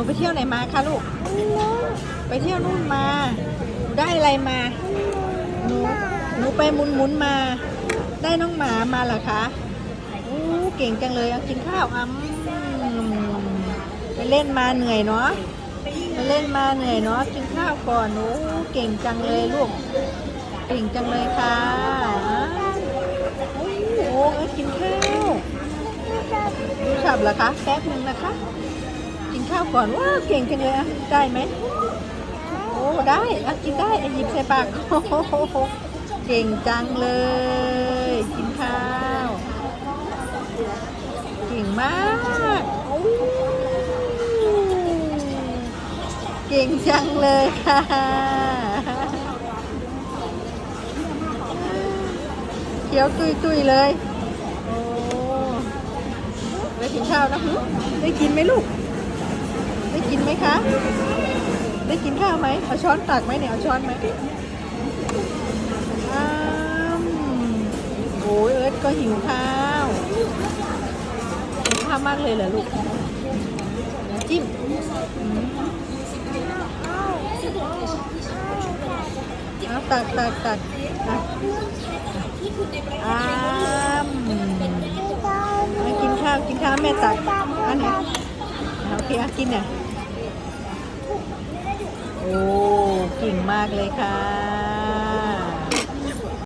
นูไปเที่ยวไหนมาคะลูก ไปเที่ยวนู่นมาหนูได้อะไรมา หนู หนูไปหมุนหมุนมา ได้น้องหมามาเหรอคะอู้เก่งจังเลยเอากินข้าวอะอืมไปเล่นมาเหนื่อยเนาะ ไปเล่นมาเหนื่อยเนาะ กินข้าวก่อนหนูเก่งจังเลยลูก เก่งจังเลยค่ะโอ้โหเอากินข้าวดูฉับเหรอคะ แป๊บหนึ่งนะคะ กินข้าวก่อนว้าวเก่งจังเลยอะได้ไหมโอ้ได้อะกินได้อะหยิบใส่ปากโอ้โหเก่งจังเลย กินข้าวเก่งมากโอ้เก่งจังเลยค่ะเขียวตุยตุยเลยโอ้ได้กินข้าวนะหึได้กินไหมลูก ได้กินไหมคะ ได้กินข้าวไหมเอาช้อนตักไหมเนี่ยเอาช้อนไหมอ้ามโอ้ยเอิร์ธก็หิวข้าวหิวข้าวมากเลยเหรอลูกจิ้มอืมเอาตักตักตักอะอ้ามเอากินข้าวกินข้าวแม่ตักอันไหนโอเคอะกินเนี่ย ก่งมากเลยค่ะ